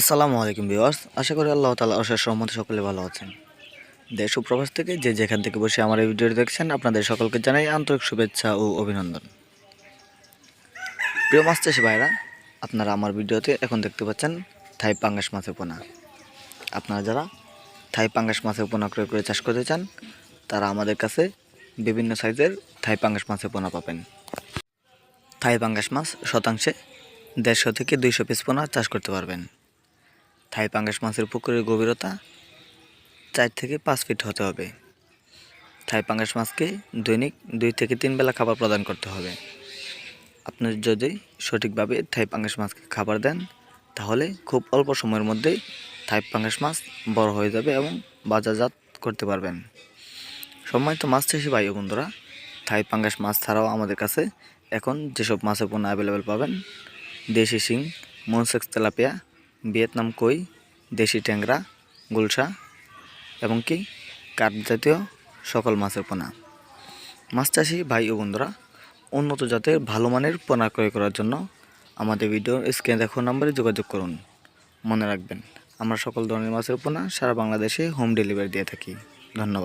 আসসালামু আলাইকুম ভিউয়ার্স, আশা করি আল্লাহ তালা অশেষ রহমতে সকলে ভালো আছেন। দেশ ও প্রবাস থেকে যে যেখান থেকে বসে আমার এই ভিডিওটি দেখছেন, আপনাদের সকলকে জানাই আন্তরিক শুভেচ্ছা ও অভিনন্দন। প্রিয় মাছ চাষি ভাইরা, আপনারা আমার ভিডিওতে এখন দেখতে পাচ্ছেন থাই পাঙ্গাস মাছের পোনা। আপনারা যারা থাই পাঙ্গাস মাছের পোনা ক্রয় করে চাষ করতে চান, তারা আমাদের কাছে বিভিন্ন সাইজের থাই পাঙ্গাস মাছের পোনা পাবেন। থাই পাঙ্গাস মাছ শতাংশে দেড়শো থেকে দুইশো পিস পোনা চাষ করতে পারবেন। থাই পাঙ্গাস মাছের পুকুরের গভীরতা চার থেকে পাঁচ ফিট হতে হবে। থাই পাঙ্গাস মাছকে দৈনিক দুই থেকে তিন বেলা খাবার প্রদান করতে হবে। আপনি যদি সঠিকভাবে থাই পাঙ্গাস মাছকে খাবার দেন, তাহলে খুব অল্প সময়ের মধ্যেই থাই পাঙ্গাস মাছ বড় হয়ে যাবে এবং বাজারজাত করতে পারবেন। সম্মানিত মাছ চাষি ভাই বন্ধুরা, থাই পাঙ্গাস মাছ ছাড়াও আমাদের কাছে এখন যেসব মাছের পণ্য অ্যাভেলেবেল পাবেন, দেশি শিং, মনসেক্স তেলাপিয়া, ভিয়েতনাম কই দেশি ট্যাংরা, গুলশা এবং কি কাঠ জাতীয় সকল মাছের পোনা। মাছ চাষি ভাই ও বন্ধুরা, উন্নত জাতের ভালো মানের পোনা ক্রয় করার জন্য আমাদের ভিডিওর স্ক্রিনে দেখো নাম্বারে যোগাযোগ করুন। মনে রাখবেন, আমরা সকল ধরনের মাছের পোনা সারা বাংলাদেশে হোম ডেলিভারি দিয়ে থাকি। ধন্যবাদ।